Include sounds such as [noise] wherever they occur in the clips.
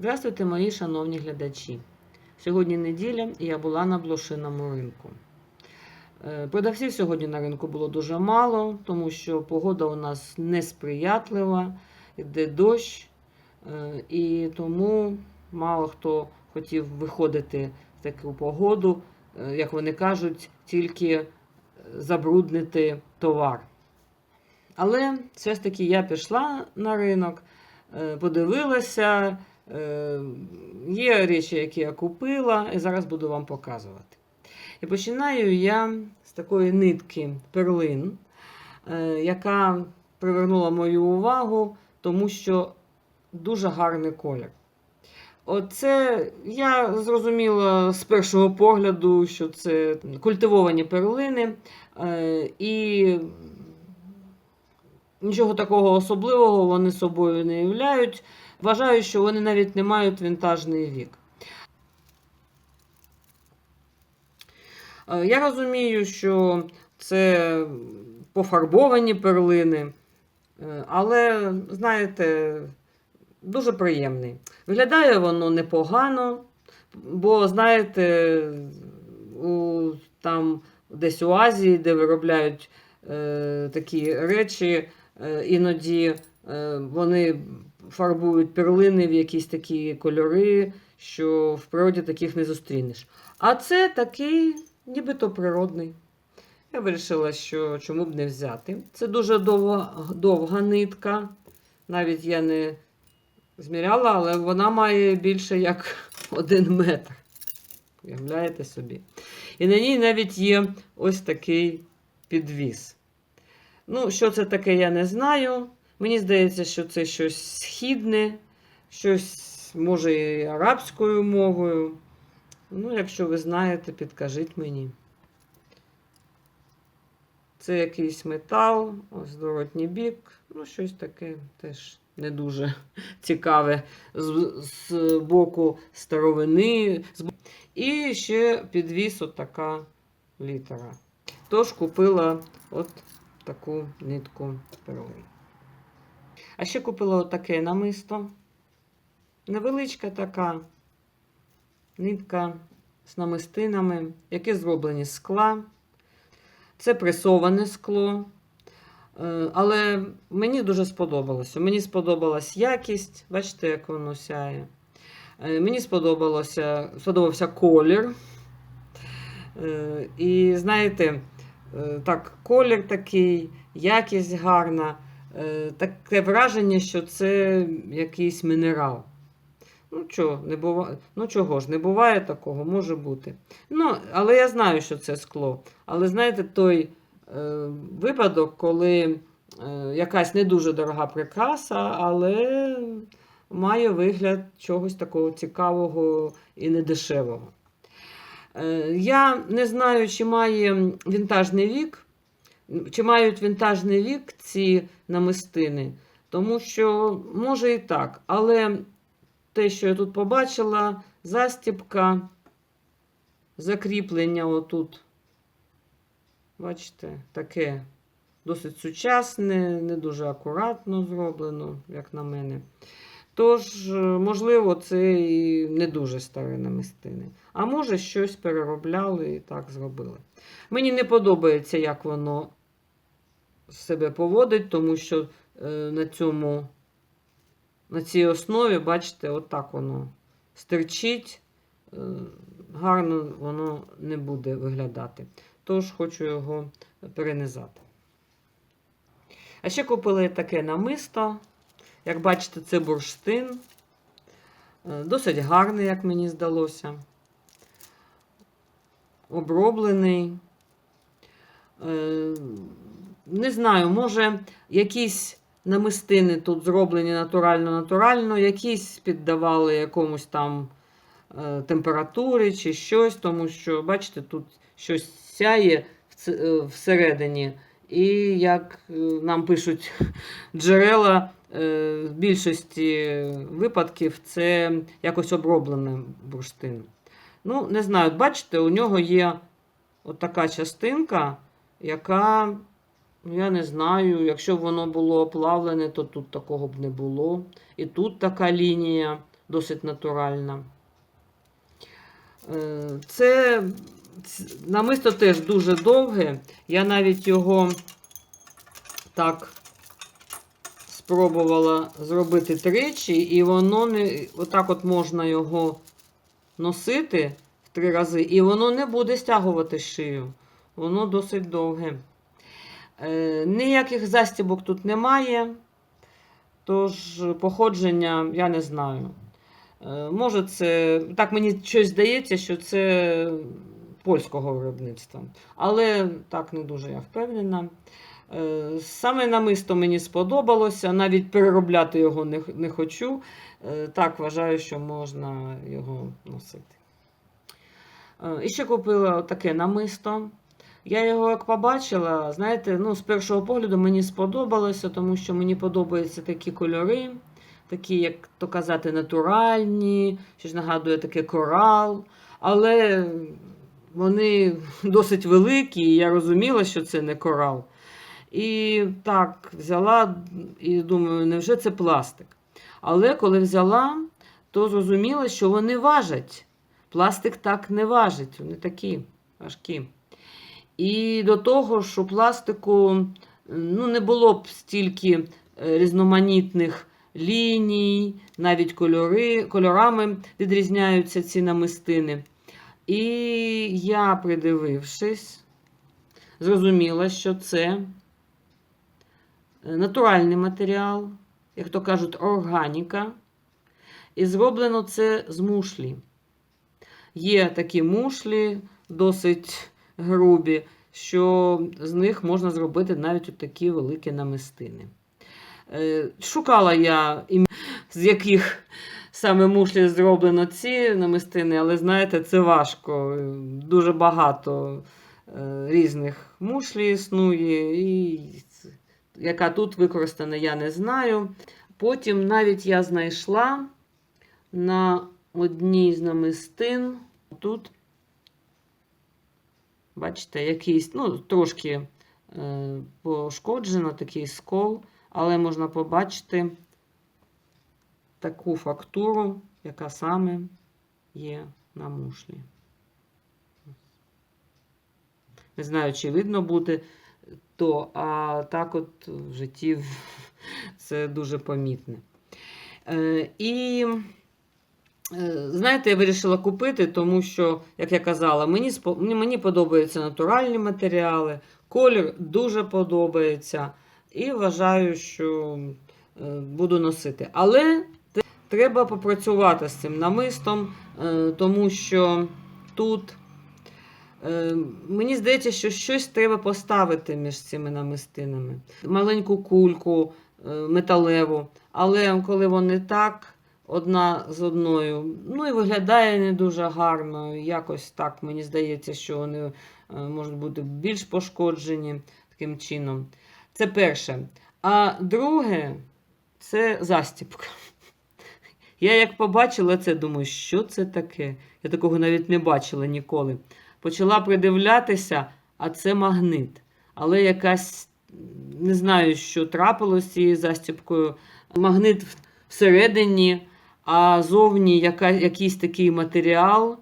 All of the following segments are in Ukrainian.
Здравствуйте, мої шановні глядачі. Сьогодні неділя і я була на блошиному ринку. Е, Продавців сьогодні на ринку було дуже мало, тому що погода у нас несприятлива, йде дощ, е, і тому мало хто хотів виходити в таку погоду, е, як вони кажуть, тільки забруднити товар. Але все ж таки я пішла на ринок, подивилася. Е, Є речі, які я купила, і зараз буду вам показувати. І починаю я з такої нитки перлин, е, яка привернула мою увагу, тому що дуже гарний колір. Оце я зрозуміла з першого погляду, що це культивовані перлини, е, і нічого такого особливого вони собою не являють. Вважаю, що вони навіть не мають вінтажний вік. Е, Я розумію, що це пофарбовані перлини, е, але, знаєте, дуже приємний. Виглядає воно непогано, бо, знаєте, у, там десь у Азії, де виробляють е, такі речі, е, іноді е, вони фарбують перлини в якісь такі кольори, що в природі таких не зустрінеш. А це такий, нібито природний. Я вирішила, що чому б не взяти. Це дуже довга, довга нитка. Навіть я не зміряла, але вона має більше як [laughs] один метр. Уявляєте собі? І на ній навіть є ось такий підвіс. Ну, що це таке, я не знаю. Мені здається, що це щось східне, щось, може, і арабською мовою. Ну, якщо ви знаєте, підкажіть мені. Це якийсь метал, ось зворотній бік. Ну, щось таке теж не дуже [laughs] цікаве з, з боку старовини. З... І ще підвіс от така літера. Тож купила от таку нитку перлин. А ще купила отаке намисто. Невеличка така нитка з намистинами, які зроблені з скла. Це пресоване скло. Е, Але мені дуже сподобалося. Мені сподобалась якість, бачите, як воно сяє. Е, Мені сподобалося, сподобався колір. Е, І знаєте, так, колір такий, якість гарна. Е, Таке враження, що це якийсь мінерал. Ну, чого, не бува... ну чого ж, не буває такого, може бути. Ну, але я знаю, що це скло. Але знаєте, той е, випадок, коли е, якась не дуже дорога прикраса, але має вигляд чогось такого цікавого і недешевого. Е, я не знаю, чи має вінтажний вік, чи мають вінтажний вік ці намистини, тому що може і так, але те, що я тут побачила, застіпка, закріплення отут. Бачите, таке досить сучасне, не дуже акуратно зроблено, як на мене. Тож, е, можливо, це і не дуже старі намистини. А може, щось переробляли і так зробили. Мені не подобається, як воно себе поводить, тому що е, на цьому на цій основі, бачите, отак воно стирчить, е, гарно воно не буде виглядати. Тож хочу його перенизати. А ще купили таке намисто. Як бачите, це бурштин. Е, Досить гарний, як мені здалося. Оброблений. Не знаю, може, якісь намистини тут зроблені натурально-натурально, якісь піддавали якомусь там е, температури чи щось, тому що, бачите, тут щось сяє е, всередині. І як е, нам пишуть джерела, в більшості випадків це якось оброблений бурштин. Ну, не знаю, бачите, у нього є от така частинка, яка я не знаю, якщо б воно було оплавлене, то тут такого б не було. І тут така лінія досить натуральна. Е, Це намисто теж дуже довге. Я навіть його так спробувала зробити тричі, і воно не отак от можна його носити в три рази, і воно не буде стягувати шию. Воно досить довге. Е, ніяких застібок тут немає. Тож походження я не знаю. Е, може, це. Так, мені щось здається, що це польського виробництва. Але так не дуже я впевнена. Е, Саме намисто мені сподобалося, навіть переробляти його не, не хочу. Так, вважаю, що можна його носити. І ще купила таке намисто. Я його як побачила, знаєте, ну, з першого погляду мені сподобалося, тому що мені подобаються такі кольори, такі, як то казати, натуральні, щось нагадує таке корал. Але вони [laughs] досить великі, і я розуміла, що це не корал. І так, взяла і думаю, невже це пластик? Але коли взяла, то зрозуміла, що вони важать. Пластик так не важить, вони такі важкі. І до того, що пластику ну, не було б стільки е, різноманітних ліній, навіть кольори, кольорами відрізняються ці намистини. І я, придивившись, зрозуміла, що це е, натуральний матеріал, як то кажуть, органіка. І зроблено це з мушлі. Є такі мушлі, досить грубі, що з них можна зробити навіть такі великі намистини. Е, Шукала я, з яких саме мушлі зроблено ці намистини, але знаєте, це важко. Дуже багато е, різних мушлі існує, і яка тут використана, я не знаю. Потім навіть я знайшла на одній з намистин тут Бачите, якийсь, ну, трошки е, пошкоджено, такий скол, але можна побачити таку фактуру, яка саме є на мушлі. Не знаю, чи видно буде то, а так от в житті [laughs] це дуже помітне. Е, і Знаєте, я вирішила купити, тому що, як я казала, мені, мені, подобаються натуральні матеріали, колір дуже подобається. І вважаю, що е, буду носити. Але треба попрацювати з цим намистом, е, тому що тут е, мені здається, що щось треба поставити між цими намистинами. Маленьку кульку е, металеву, але коли вони так одна з одною. Ну і виглядає не дуже гарно. Якось так мені здається, що вони е, можуть бути більш пошкоджені таким чином. Це перше. А друге це застіпка. [laughs] Я як побачила це, думаю, що це таке? Я такого навіть не бачила ніколи. Почала придивлятися, а це магнит. Але якась, не знаю, що трапилось з цією застіпкою. Магнит всередині, а зовні яка, якийсь такий матеріал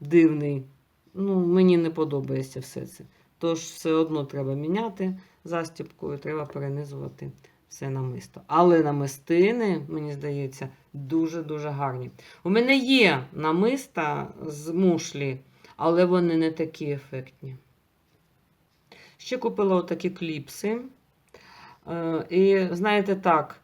дивний. Ну, мені не подобається все це. Тож все одно треба міняти застіпкою, треба перенизувати все намисто. Але намистини, мені здається, дуже-дуже гарні. У мене є намиста з мушлі, але вони не такі ефектні. Ще купила отакі кліпси. Е, І знаєте так,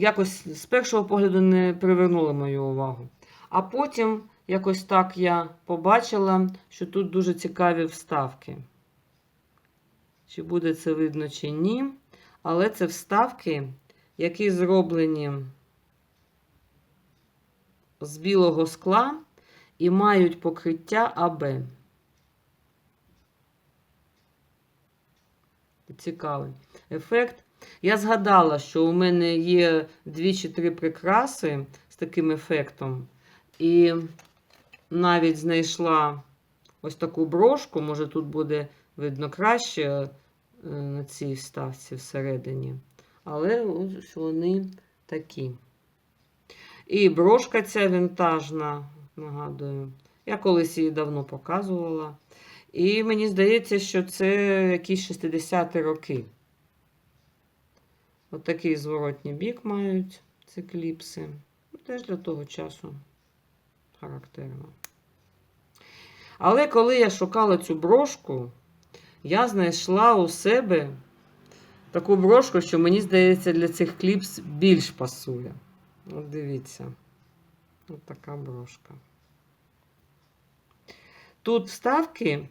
якось з першого погляду не привернули мою увагу. А потім якось так я побачила, що тут дуже цікаві вставки. Чи буде це видно, чи ні. Але це вставки, які зроблені з білого скла і мають покриття АБ. Цікавий ефект. Я згадала, що у мене є дві чи три прикраси з таким ефектом. І навіть знайшла ось таку брошку, може тут буде видно краще е, на цій вставці всередині. Але ось вони такі. І брошка ця вінтажна, нагадую. Я колись її давно показувала. І мені здається, що це якісь 60-ті роки. От зворотній бік мають ці кліпси. Ну, Теж для того часу характерно. Але коли я шукала цю брошку, я знайшла у себе таку брошку, що мені здається, для цих кліпс більш пасує. От дивіться. От така брошка. Тут вставки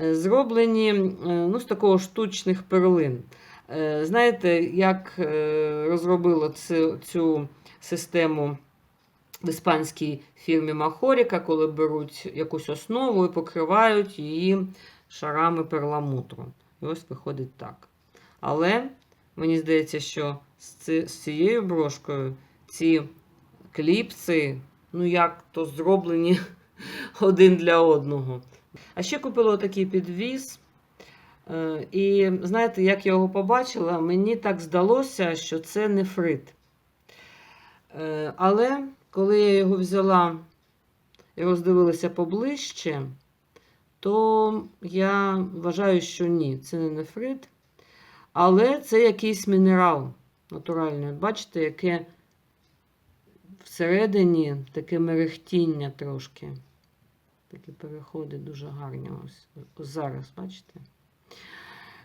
е, зроблені е, ну, з такого штучних перлин. Е, Знаєте, як е, розробило цю, систему в іспанській фірмі Махоріка, коли беруть якусь основу і покривають її шарами перламутру. І ось виходить так. Але мені здається, що з цією брошкою ці кліпси, ну як то зроблені [laughs] один для одного. А ще купила такий підвіз. Е, І знаєте, як я його побачила, мені так здалося, що це нефрит. Е, Але коли я його взяла і роздивилася поближче, то я вважаю, що ні, це не нефрит. Але це якийсь мінерал натуральний. Бачите, яке всередині таке мерехтіння трошки. Такі переходи дуже гарні ось, ось зараз, бачите?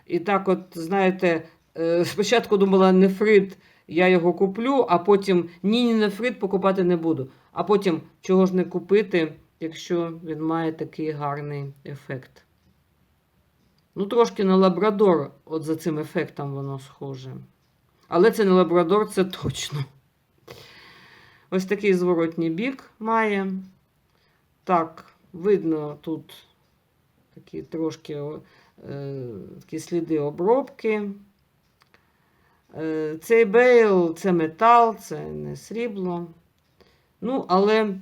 І так, от, знаєте, е, спочатку думала нефрит, я його куплю, а потім ні, ні, нефрит покупати не буду. А потім чого ж не купити, якщо він має такий гарний ефект. Ну, трошки на лабрадор, от за цим ефектом воно схоже. Але це не лабрадор, це точно. Ось такий зворотній бік має. Так, видно тут такі трошки такі сліди обробки. Е, цей бейл це метал, це не срібло. Ну, але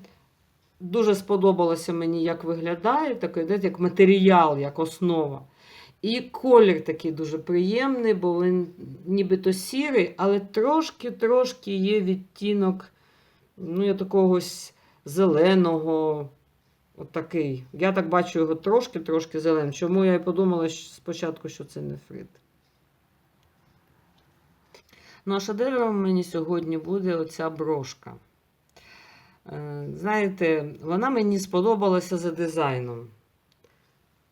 дуже сподобалося мені, як виглядає, такий, знаєте, як матеріал, як основа. І колір такий дуже приємний, бо він нібито сірий, але трошки-трошки є відтінок ну, я такогось зеленого. Отакий. Я так бачу його трошки-трошки зеленим. Чому я і подумала спочатку, що це нефрит. Ну, а шедевром мені сьогодні буде оця брошка. Е, Знаєте, вона мені сподобалася за дизайном.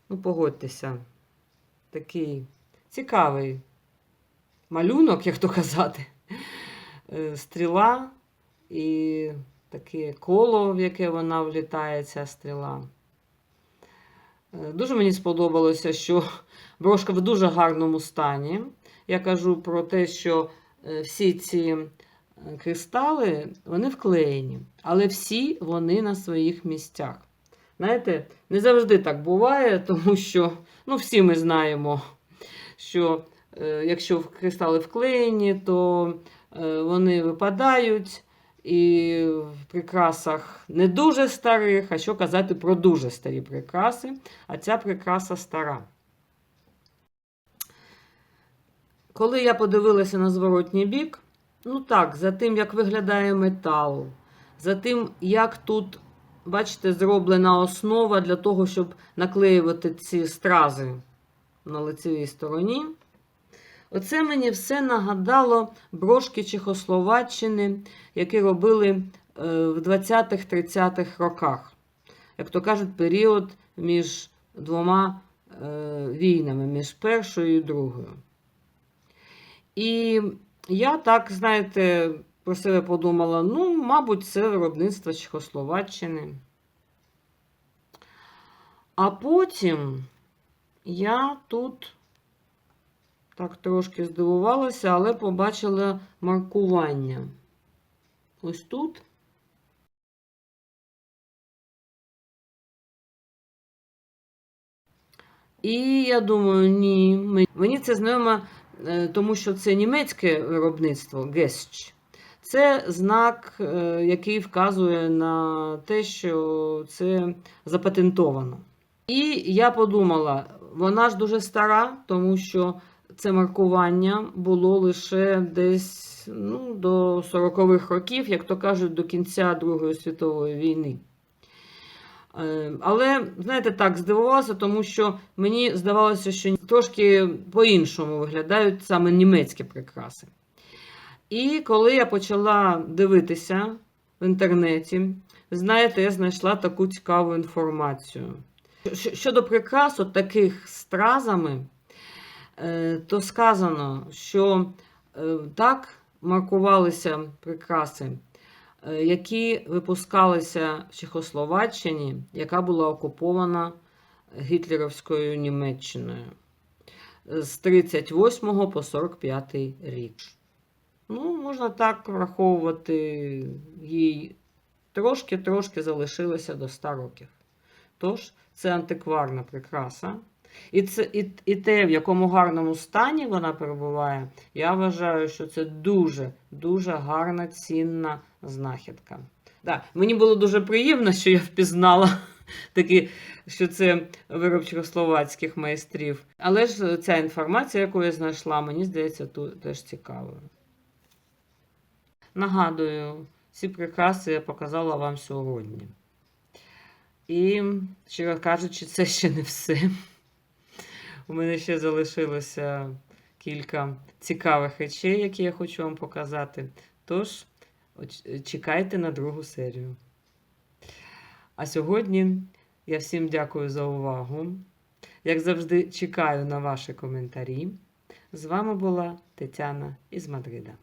Ну, погодьтеся, такий цікавий малюнок, як то казати. Е, Стріла і таке коло, в яке вона влітає, ця стріла. Е, Дуже мені сподобалося, що брошка в дуже гарному стані. Я кажу про те, що е, всі ці е, кристали вони вклеєні, але всі вони на своїх місцях. Знаєте, не завжди так буває, тому що ну, всі ми знаємо, що е, якщо кристали вклеєні, то е, вони випадають. І в прикрасах не дуже старих, а що казати про дуже старі прикраси, а ця прикраса стара. Коли я подивилася на зворотній бік, ну так, за тим, як виглядає метал, за тим, як тут, бачите, зроблена основа для того, щоб наклеювати ці стрази на лицевій стороні. Оце мені все нагадало брошки Чехословаччини, які робили е, в 20-30-х роках. Як то кажуть, період між двома е, війнами, між першою і другою. І я так, знаєте, про себе подумала: ну, мабуть, це виробництво Чехословаччини. А потім я тут. Так, трошки здивувалася, але побачила маркування. Ось тут. І я думаю, ні. Мені- це знайомо, е, тому що це німецьке виробництво Гесч. Це знак, е, який вказує на те, що це запатентовано. І я подумала, вона ж дуже стара, тому що це маркування було лише десь ну, до 40-х років, як то кажуть, до кінця Другої світової війни. Е, Але, знаєте, так, здивувалася, тому що мені здавалося, що трошки по-іншому виглядають саме німецькі прикраси. І коли я почала дивитися в інтернеті, знаєте, я знайшла таку цікаву інформацію. Щодо прикрас, таких стразами, то сказано, що е, так маркувалися прикраси, е, які випускалися в Чехословаччині, яка була окупована гітлерівською Німеччиною е, з 38 по 45 рік. Ну, можна так враховувати, їй трошки-трошки залишилося до 100 років. Тож, це антикварна прикраса. І, це, і, і те, в якому гарному стані вона перебуває, я вважаю, що це дуже, дуже гарна, цінна знахідка. Да, мені було дуже приємно, що я впізнала [laughs] такі, що це вироб чехословацьких майстрів. Але ж ця інформація, яку я знайшла, мені здається, тут теж цікавою. Нагадую, ці прикраси я показала вам сьогодні. І, щиро кажучи, це ще не все. У мене ще залишилося кілька цікавих речей, які я хочу вам показати. Тож, чекайте на другу серію. А сьогодні я всім дякую за увагу. Як завжди, чекаю на ваші коментарі. З вами була Тетяна із Мадрида.